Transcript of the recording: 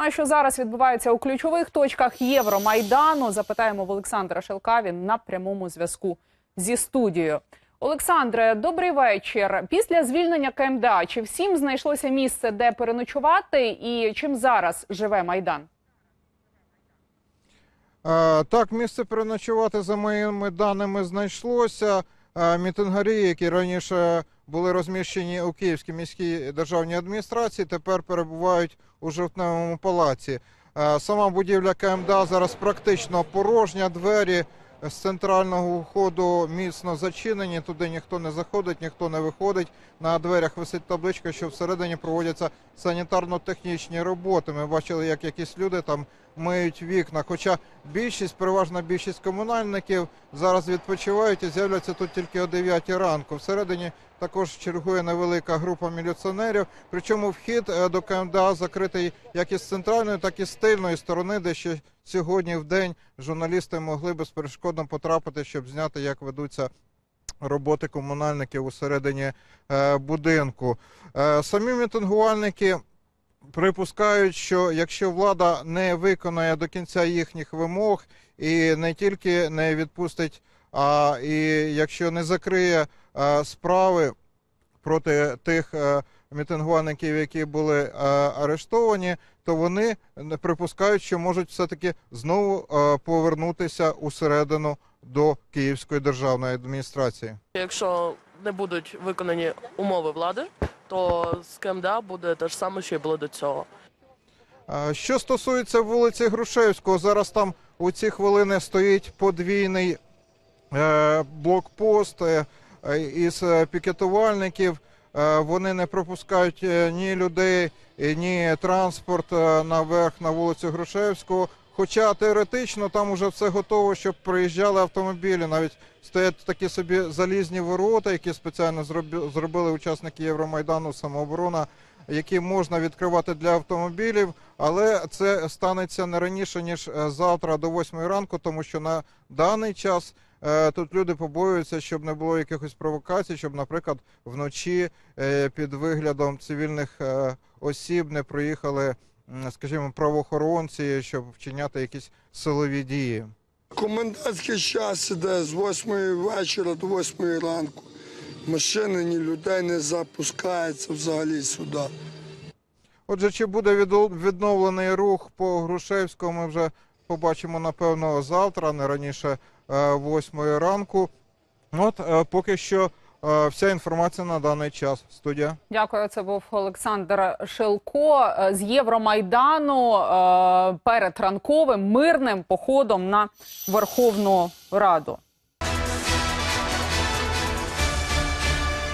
А що зараз відбувається у ключових точках Євромайдану? Запитаємо в Олександра Шелка. Він на прямому зв'язку зі студією. Олександре, добрий вечір. Після звільнення КМДА чи всім знайшлося місце, де переночувати, і чим зараз живе майдан? Е, Так, місце переночувати за моїми даними знайшлося. Е, Мітингарі, які раніше були розміщені у Київській міській державній адміністрації, тепер перебувають у жовтневому палаці. Е, Сама будівля КМДА зараз практично порожня. Двері з центрального входу міцно зачинені. Туди ніхто не заходить, ніхто не виходить. На дверях висить табличка, що всередині проводяться санітарно-технічні роботи. Ми бачили, як якісь люди там миють вікна. Хоча більшість, переважна більшість комунальників зараз відпочивають і з'являться тут тільки о 9 ранку. Всередині також чергує невелика група міліціонерів. Причому вхід е, до КМДА закритий як із центральної, так і з тильної сторони, де ще сьогодні в день журналісти могли безперешкодно потрапити, щоб зняти, як ведуться роботи комунальників усередині е, будинку. Е, самі мітингувальники припускають, що якщо влада не виконає до кінця їхніх вимог і не тільки не відпустить, а і якщо не закриє е, справи проти тих е, мітингувальників, які були е, арештовані, то вони не припускають, що можуть все-таки знову е, повернутися усередину до Київської державної адміністрації. Якщо не будуть виконані умови влади, то з КМДА буде те ж саме, що й було до цього. Е, Що стосується вулиці Грушевського, зараз там у ці хвилини стоїть подвійний е, блокпост е, е, із е, пікетувальників. Е, Вони не пропускають е, ні людей, е, ні транспорт наверх на вулицю Грушевського. Хоча теоретично там уже все готово, щоб приїжджали автомобілі. Навіть стоять такі собі залізні ворота, які спеціально зробили учасники Євромайдану самооборона, які можна відкривати для автомобілів, але це станеться не раніше ніж завтра до 8 ранку, тому що на даний час тут люди побоюються, щоб не було якихось провокацій, щоб, наприклад, вночі е, під виглядом цивільних е, осіб не проїхали, скажімо, правоохоронці, щоб вчиняти якісь силові дії. Комендантський час іде з 8 вечора до 8 ранку. Машини, ні людей не запускається взагалі сюди. Отже, чи буде відновлений рух по Грушевському, ми вже побачимо напевно завтра, не раніше е, 8 ранку. От е, поки що е, вся інформація на даний час. Студія. Дякую. Це був Олександр Шелко е, з Євромайдану перед ранковим мирним походом на Верховну Раду.